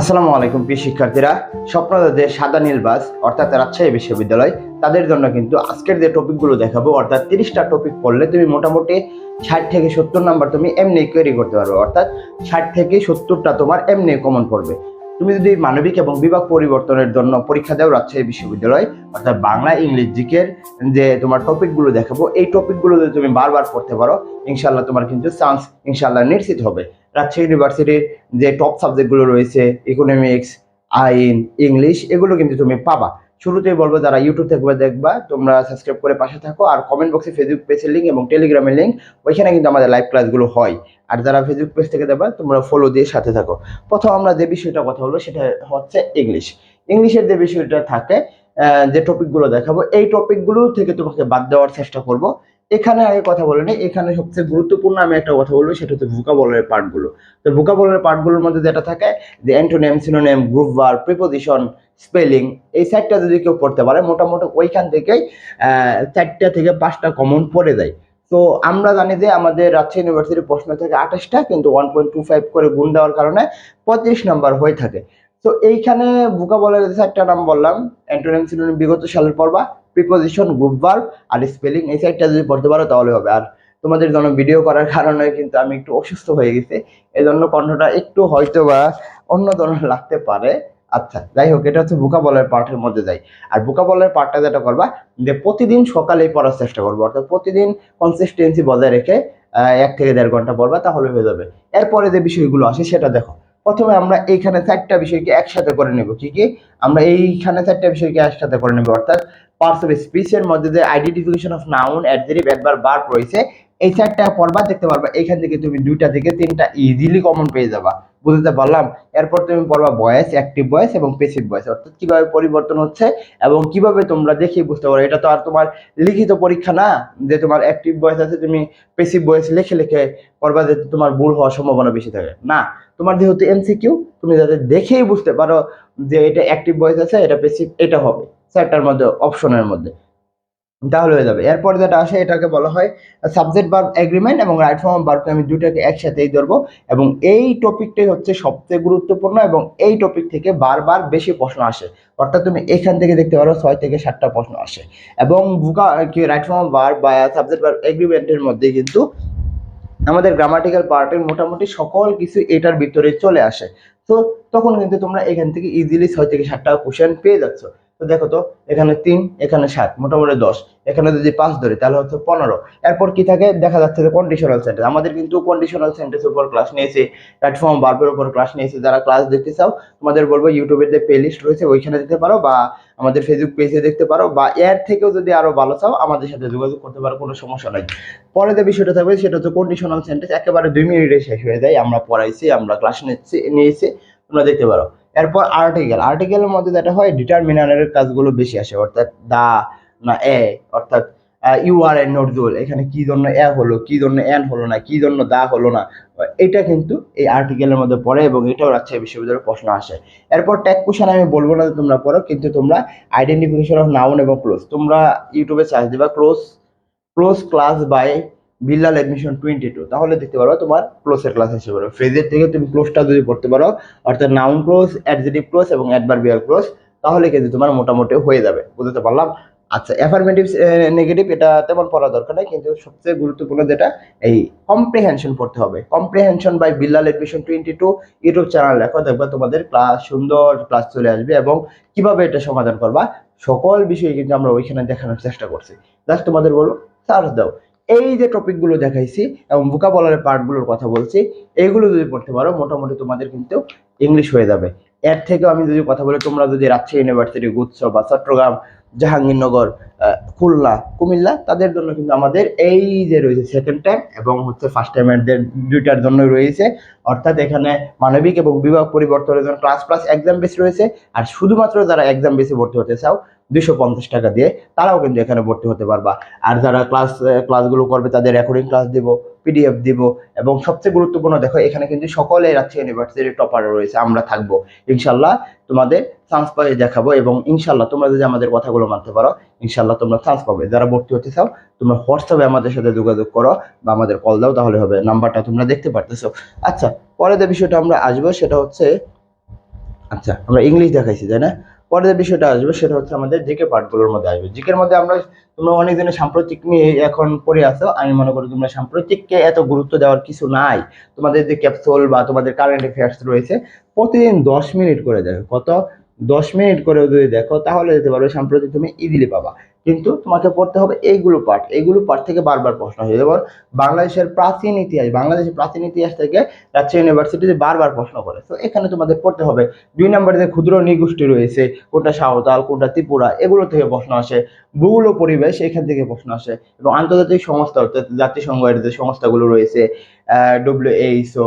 আসসালামু আলাইকুম, প্রিয় শিক্ষার্থীরা। স্বপ্নদাদের সাদা নীল বাস, অর্থাৎ রাজশাহী বিশ্ববিদ্যালয়, তাদের জন্য কিন্তু আজকের যে টপিকগুলো দেখাবো, অর্থাৎ তিরিশটা টপিক পড়লে তুমি মোটামুটি ষাট থেকে সত্তর নাম্বার তুমি এমনি কোয়েরি করতে পারবে, অর্থাৎ ষাট থেকে সত্তরটা তোমার এমনি কমন পড়বে। তুমি যদি মানবিক এবং বিভাগ পরিবর্তনের জন্য পরীক্ষা দাও রাজশাহী বিশ্ববিদ্যালয়, অর্থাৎ বাংলা ইংলিশ জিকের যে তোমার টপিকগুলো দেখাবো, এই টপিকগুলো যদি তুমি বারবার পড়তে পারো ইনশাল্লাহ তোমার কিন্তু চান্স ইনশাল্লাহ নিশ্চিত হবে। রাজশাহী ইউনিভার্সিটির যে টপ সাবজেক্টগুলো রয়েছে ইকোনমিক্স আইন, ইংলিশ, এগুলো কিন্তু তুমি পাবা। শুরুতেই বলব, যারা ইউটিউব থেকে দেখবা, তোমরা সাবস্ক্রাইব করে পাশে থাকো, আর কমেন্ট বক্সে ফেসবুক পেজের লিঙ্ক এবং টেলিগ্রামের লিঙ্ক ওইখানে কিন্তু আমাদের লাইভ ক্লাসগুলো হয়। আর যারা ফেসবুক পেজ থেকে দেবা তোমরা ফলো দিয়ে সাথে থাকো। প্রথম আমরা যে বিষয়টা কথা বলব, সেটা হচ্ছে ইংলিশ ইংলিশের যে বিষয়টা থাকে যে টপিকগুলো দেখাবো, এই টপিকগুলো থেকে তোমাকে বাদ দেওয়ার চেষ্টা করব। এখানে আগে কথা বলে নি এখানে সবচেয়ে গুরুত্বপূর্ণ আমি একটা কথা বলব, সেটা হচ্ছে ভোকাবলের পার্টগুলো তো ভোকাবলের পার্টগুলোর মধ্যে যেটা থাকে, যে অ্যান্টোনেম সিনোনেম গ্রুপ বার প্রিপোজিশন স্পেলিং এই চারটা যদি কেউ পড়তে পারে, মোটামুটি ওইখান থেকেই চারটা থেকে পাঁচটা কমন পড়ে যায়। তো আমরা জানি যে আমাদের রাজশাহী ইউনিভার্সিটির প্রশ্ন থাকে আঠাশটা, কিন্তু ওয়ান পয়েন্ট টু ফাইভ করে গুণ দেওয়ার কারণে পঁয়ত্রিশ নাম্বার হয়ে থাকে। তো এইখানে ভোকাবলের যে চারটা নাম বললাম অ্যান্টোনেম সিনোনিম বিগত সালের পড়বা প্রিপোজিশন গ্রুপ ভার্ব আর স্পেলিং এই সাইডটা যদি পড়তে পারো তাহলে হবে। আর তোমাদের জন্য ভিডিও করার কারণে কিন্তু আমি একটু অসুস্থ হয়ে গেছি এই জন্য কণ্ঠটা একটু হয়তো বা অন্য ধরনের লাগতে পারে। আচ্ছা যাই হোক, এটা হচ্ছে ভোকাবলের পার্টের মধ্যে যাই। আর ভোকাবলের পার্টটা যেটা করবা, যে প্রতিদিন সকালেই পড়ার চেষ্টা করব, অর্থাৎ প্রতিদিন কনসিস্টেন্সি বজায় রেখে এক থেকে দেড় ঘণ্টা পড়বা, তাহলে হয়ে যাবে। এরপরে যে বিষয়গুলো আসে, সেটা দেখো। প্রথমে আমরা এইখানে চারটা বিষয়কে একসাথে করে নেব। কি কি? আমরা এইখানে চারটা বিষয়কে একসাথে করে নেব। অর্থাৎ পার্টস অফ স্পিচের মধ্যে যে আইডেন্টিফিকেশন অফ নাউন অ্যাডজেটিভ একবার বার রয়েছে এই চারটা পড়বা দেখতে পারবা। এখান থেকে তুমি দুইটা থেকে তিনটা ইজিলি কমন পেয়ে যাবা। বুঝতে পারলাম? এরপর তুমি পড়বা ভয়েস অ্যাক্টিভ ভয়েস এবং পেসিভ ভয়েস অর্থাৎ কীভাবে পরিবর্তন হচ্ছে এবং কীভাবে তোমরা দেখে বুঝতে পারো। এটা তো আর তোমার লিখিত পরীক্ষা না, যে তোমার অ্যাক্টিভ ভয়েস আছে, তুমি পেসিভ ভয়েস লিখে লিখে পড়বা যে তোমার ভুল হওয়ার সম্ভাবনা বেশি থাকে। না, তোমার যেহেতু এমসিকিউ তুমি যাতে দেখেই বুঝতে পারো যে এটা অ্যাক্টিভ ভয়েস আছে, এটা পেসিভ এটা হবে। চারটার মধ্যে অপশনের মধ্যে। তাহলে হয়ে যাবে। এরপর যেটা আসে, এটাকে বলা হয় সাবজেক্ট বার এগ্রিমেন্ট এবং রাইট ফর্ম বারকে আমি দুটাকে একসাথেই ধরবো এবং এই টপিকটাই হচ্ছে সবচেয়ে গুরুত্বপূর্ণ এবং এই টপিক থেকে বারবার বেশি প্রশ্ন আসে। অর্থাৎ তুমি এখান থেকে দেখতে পারো ছয় থেকে সাতটা প্রশ্ন আসে। এবং বুকা কি রাইট ফর্ম বার বা সাবজেক্ট বার এগ্রিমেন্টের মধ্যে কিন্তু আমাদের গ্রামাটিক্যাল পার্টের মোটামুটি সকল কিছু এটার ভিতরে চলে আসে। তো তখন কিন্তু তোমরা এখান থেকে ইজিলি ছয় থেকে সাতটা কোশ্চেন পেয়ে যাচ্ছ। তো দেখো তো, এখানে তিন, এখানে সাত, মোটামুটি দশ। এখানে যদি পাঁচ ধরি, তাহলে হচ্ছে পনেরো। এরপর কি থাকে? দেখা যাচ্ছে যে কন্ডিশনাল সেন্টেন্স আমাদের কিন্তু কন্ডিশনাল সেন্টেন্সের উপর ক্লাস নিয়েছে প্ল্যাটফর্ম বার্বের উপর ক্লাস নিয়েছে। যারা ক্লাস দেখতে চাও, তোমাদের বলব ইউটিউবের যে প্লে লিস্ট রয়েছে, ওইখানে দিতে পারো বা আমাদের ফেসবুক পেজে দেখতে পারো বা এর থেকেও যদি আরও ভালো চাও, আমাদের সাথে যোগাযোগ করতে পারো, কোনো সমস্যা নাই। পরে যে বিষয়টা থাকবে, সেটা হচ্ছে কন্ডিশনাল সেন্টেন্স একেবারে দুই মিনিটে শেষ হয়ে যায়। আমরা পড়াইছি, আমরা ক্লাস নিচ্ছি, নিয়েছি। তোমরা দেখতে পারো। এরপর আর্টিকেল আর্টিকেলের মধ্যে যেটা হয় ডিটারমিনারের কাজগুলো বেশি আসে, অর্থাৎ দা না এ অর্থাৎ ইউ আর এন নজরুল এখানে কি জন্য এ হলো, কি জন্য এন হলো না, কি জন্য দা হলো না, এটা কিন্তু এই আর্টিকেলের মধ্যে পড়ে এবং এটাও রাজশাহী বিশ্ববিদ্যালয়ের প্রশ্ন আসে। এরপর ট্যাগ কোশ্চেন আমি বলব না যে তোমরা পড়ো, কিন্তু তোমরা আইডেন্টিফিকেশন অফ নাউন এবং ক্লোজ তোমরা ইউটিউবে চার্জ দিবা clause clause class by Billal admission twenty two তাহলে দেখতে পারো তোমার ক্লোজের ক্লাস আসতে পারো ফ্রেজের থেকে তুমি ক্লোজটা যদি পড়তে পারো, অর্থাৎ নাউন ক্লোজ অ্যাডজেটিভ ক্লোজ এবং অ্যাডভার্বিয়াল ক্লোজ তাহলে কিন্তু তোমার মোটামুটি হয়ে যাবে। বুঝতে পারলাম? আচ্ছা অ্যাফার্মেটিভ নেগেটিভ এটা তেমন পড়া দরকার নেই, কিন্তু সবচেয়ে গুরুত্বপূর্ণ যেটা, এই কম্প্রিহেনশন পড়তে হবে। Comprehension by Billal admission twenty two YouTube channel দেখো দেখবা তোমাদের ক্লাস সুন্দর ক্লাস চলে আসবে এবং কীভাবে এটা সমাধান করবা, সকল বিষয়ে কিন্তু আমরা ওইখানে দেখানোর চেষ্টা করছি। জাস্ট তোমাদের বলো সার্চ দাও। এই যে টপিকগুলো দেখাইছি এবং ভোকাবলারের পার্টগুলোর কথা বলছি এইগুলো যদি পড়তে পারো, মোটামুটি তোমাদের কিন্তু ইংলিশ হয়ে যাবে। এর থেকেও আমি যদি কথা বলি, তোমরা যদি রাজশাহী ইউনিভার্সিটি গুচ্ছ বা চট্টগ্রাম জাহাঙ্গীরনগর খুলনা, কুমিল্লা, তাদের জন্য কিন্তু আমাদের এই যে রয়েছে সেকেন্ড টাইম এবং হচ্ছে ফার্স্ট টাইমের দুইটার জন্য রয়েছে, অর্থাৎ এখানে মানবিক এবং বিভাগ পরিবর্তনের জন্য ক্লাস প্লাস এক্সাম বেস রয়েছে। আর শুধুমাত্র যারা এক্সাম বেসে ভর্তি হতে চাও দুশো পঞ্চাশ টাকা দিয়ে তারাও কিন্তু এখানে ভর্তি হতে পারবা। আর যারা ক্লাস ক্লাসগুলো করবে, তাদের রেকর্ডিং ক্লাস দিব। পিডিএফ দিব এবং সবচেয়ে গুরুত্বপূর্ণ, দেখো এখানে কিন্তু সকলে রাজশাহী ইউনিভার্সিটির টপার রয়েছে, আমরা থাকব। ইনশাল্লাহ তোমাদের চান্স পাই দেখাবো এবং ইনশাল্লাহ তোমরা যদি আমাদের কথাগুলো মানতে পারো ইনশাল্লাহ তোমরা চান্স পাবে। যারা ভর্তি হতে চাও, তোমরা হোয়াটসঅ্যাপে আমাদের সাথে যোগাযোগ করো বা আমাদের কল দাও, তাহলে হবে নাম্বারটা তোমরা দেখতে পারতেছো। আচ্ছা পরে যে বিষয়টা আমরা আসব, সেটা হচ্ছে আচ্ছা আমরা ইংলিশ দেখাইছি, তাই না? পরে যে বিষয়টা আসবে সেটা হচ্ছে আমাদের জিকে পার্টগুলোর মধ্যে আসবে। জিকের মধ্যে আমরা তোমরা অনেক দিনে সাম্প্রতিক নিয়ে এখন পড়ে আসো আমি মনে করি তোমরা সাম্প্রতিককে এত গুরুত্ব দেওয়ার কিছু নাই। তোমাদের যে ক্যাপসুল বা তোমাদের কারেন্ট অ্যাফেয়ার্স রয়েছে, প্রতিদিন দশ মিনিট করে দেখো। কত? দশ মিনিট করে যদি দেখো, তাহলে যেতে পারবে সাম্প্রতিক তুমি ইজিলি পাবা। কিন্তু তোমাকে পড়তে হবে এইগুলো পার্ট এইগুলো পার্ট থেকে বারবার প্রশ্ন হয়ে যেমন বাংলাদেশের প্রাচীন ইতিহাস, বাংলাদেশের প্রাচীন ইতিহাস থেকে রাজশাহী ইউনিভার্সিটিতে বারবার প্রশ্ন করে। তো এখানে তোমাদের পড়তে হবে, দুই নম্বরে যে ক্ষুদ্র নৃগোষ্ঠী রয়েছে, কোনটা সাঁওতাল, কোনটা ত্রিপুরা, এগুলো থেকে প্রশ্ন আসে। ভূগোল ও পরিবেশ, এখান থেকে প্রশ্ন আসে। এবং আন্তর্জাতিক সংস্থা, অর্থাৎ জাতিসংঘের যে সংস্থাগুলো রয়েছে ডব্লিউএইচও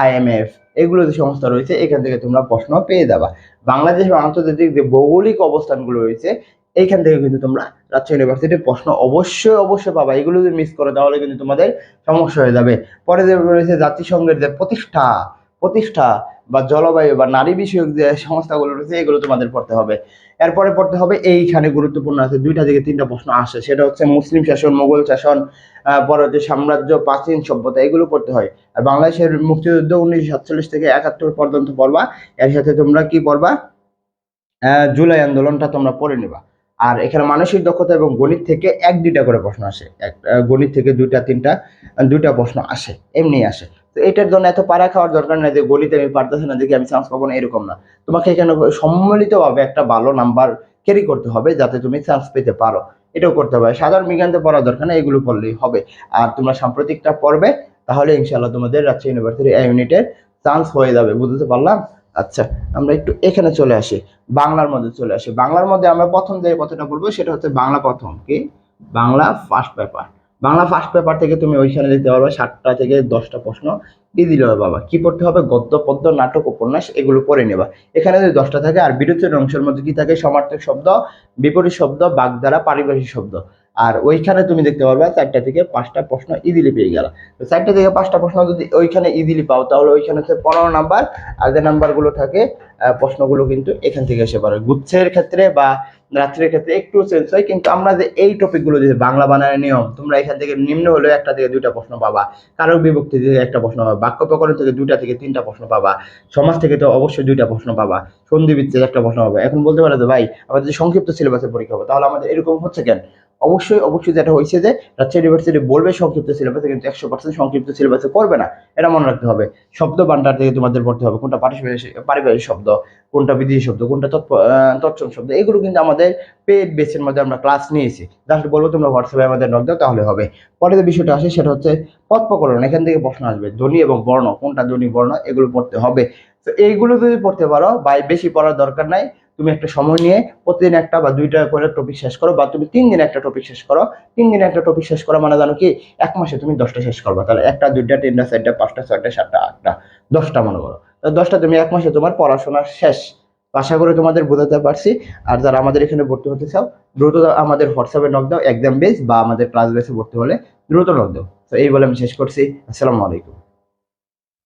আইএমএফ এগুলো যে সংস্থা রয়েছে, এখান থেকে তোমরা প্রশ্ন পেয়ে যাবা। বাংলাদেশের আন্তর্জাতিক যে ভৌগোলিক অবস্থানগুলো রয়েছে এইখান থেকে কিন্তু তোমরা রাজশাহী ইউনিভার্সিটির প্রশ্ন অবশ্যই অবশ্যই পাবা। এগুলো যদি মিস করো, তাহলে কিন্তু তোমাদের সমস্যা হয়ে যাবে। পরে যে রয়েছে জাতিসংঘের যে প্রতিষ্ঠা প্রতিষ্ঠা বা জলবায়ু বা নারী বিষয়ক যে সংস্থাগুলো রয়েছে, এগুলো তোমাদের পড়তে হবে। এরপরে পড়তে হবে এইখানে গুরুত্বপূর্ণ আছে দুইটা থেকে তিনটা প্রশ্ন আসে। সেটা হচ্ছে মুসলিম শাসন মোগল শাসন আহ, পরে হচ্ছে সাম্রাজ্য প্রাচীন সভ্যতা এগুলো পড়তে হয়। আর বাংলাদেশের মুক্তিযুদ্ধ উনিশশো সাতচল্লিশ থেকে একাত্তর পর্যন্ত পড়বা। এর সাথে তোমরা কি পড়বা? জুলাই আন্দোলনটা তোমরা পড়ে নিবা। আর এখানে মানসিক দক্ষতা এবং গণিত থেকে এক দুইটা করে প্রশ্ন আসে। এক গণিত থেকে দুইটা তিনটা দুইটা প্রশ্ন আসে এমনি আসে। তো এটার জন্য এত পাড়া খাওয়ার দরকার নেই যে গলিতে আমি পারতেছি না, দেখি আমি চান্স পাবো না, এরকম না। তোমাকে এখানে সম্মিলিতভাবে একটা ভালো নাম্বার ক্যারি করতে হবে যাতে তুমি চান্স পেতে পারো। এটাও করতে হবে। সাধারণ বিজ্ঞানতে পড়ার দরকার নেই, এগুলো পড়লেই হবে। আর তোমরা সাম্প্রতিকটা পড়বে, তাহলে ইনশাল্লাহ তোমাদের রাজশাহী ইউনিভার্সিটি ইউনিটের চান্স হয়ে যাবে, বুঝতে পারলাম? আচ্ছা আমরা একটু এখানে চলে আসি, বাংলার মধ্যে চলে আসি। বাংলার মধ্যে আমরা প্রথম যে কথাটা বলব, সেটা হচ্ছে বাংলা প্রথম, কি? Bangla first paper Bangla first paper থেকে তুমি ওইখানে দিতে পারবে সাতটা থেকে দশটা প্রশ্ন। দিলে হবে বাবা? কি পড়তে হবে? গদ্য, পদ্য, নাটক, উপন্যাস, এগুলো পড়ে নেবা। এখানে যদি দশটা থাকে, আর বিরোধের অংশের মধ্যে কি থাকে? সমার্থক শব্দ, বিপরীত শব্দ, বাগধারা, পারিভাষিক শব্দ। আর ওইখানে তুমি দেখতে পারবে চারটা থেকে পাঁচটা প্রশ্ন ইজিলি পেয়ে গেল। তো চারটা থেকে পাঁচটা প্রশ্ন যদি ওইখানে ইজিলি পাও, তাহলে ওইখানে হচ্ছে পনেরো নাম্বার, আর যে নাম্বারগুলো থাকে প্রশ্নগুলো কিন্তু এখান থেকে এসে পারে গুচ্ছের ক্ষেত্রে বা রাত্রের ক্ষেত্রে একটু চেঞ্জ হয়, কিন্তু আমরা যে এই টপিকগুলো যে বাংলা বানানোর নিয়ম, তোমরা এখান থেকে নিম্ন হলেও একটা থেকে দুইটা প্রশ্ন পাবা। কারক বিভক্তি থেকে একটা প্রশ্ন পাবা, বাক্য প্রকরণ থেকে দুইটা থেকে তিনটা প্রশ্ন পাবা, সমাজ থেকে তো অবশ্যই দুইটা প্রশ্ন পাবা সন্ধি একটা প্রশ্ন পাবা। এখন বলতে পারো যে ভাই, আমাদের সংক্ষিপ্ত সিলেবাসের পরীক্ষা হবে, তাহলে আমাদের এরকম হচ্ছে কেন? অবশ্যই অবশ্যই যেটা হয়েছে যে রাজশাহী ইউনিভার্সিটি বলবে সংক্ষিপ্ত সিলেবাসে কিন্তু একশো পার্সেন্ট সংক্ষিপ্ত সিলেবাসে করবে না। এটা মনে রাখতে হবে। শব্দ ভান্ডার থেকে তোমাদের পড়তে হবে। কোনটা পারিবারিক শব্দ, কোনটা বিদেশি শব্দ, কোনটা তৎসম শব্দ, এগুলো কিন্তু আমাদের পেড বেসের মধ্যে আমরা ক্লাস নিয়েছি। জাস্ট বলব তোমরা হোয়াটসঅ্যাপে আমাদের নক দাও, তাহলে হবে। পরে যে বিষয়টা আসে, সেটা হচ্ছে পথ প্রকরণ এখান থেকে প্রশ্ন আসবে, ধ্বনি এবং বর্ণ, কোনটা ধ্বনি, বর্ণ, এগুলো পড়তে হবে। তো এইগুলো যদি পড়তে পারো, বা বেশি পড়ার দরকার নাই তুমি একটা সময় নিয়ে প্রতিদিন একটা বা দুইটা করে টপিক শেষ করো বা তুমি তিন দিনে একটা টপিক শেষ করো। তিন দিনে একটা টপিক শেষ করা মানে জানো কি? এক মাসে তুমি দশটা শেষ করবা। তাহলে একটা, দুইটা, তিনটা, চারটা, পাঁচটা, ছয়টা, সাতটা, আটটা, দশটা মনে করো। দশটা তুমি এক মাসে তোমার পড়াশোনা শেষ। আশা করে তোমাদের বোঝাতে পারছি। আর যারা আমাদের এখানে ভর্তি হতে চাও, দ্রুত আমাদের হোয়াটসঅ্যাপে নক দাও এক্সাম বেস বা আমাদের ক্লাস বেসে ভর্তি হলে দ্রুত নক দাও। তো এই বলে আমি শেষ করছি। আসসালামু আলাইকুম।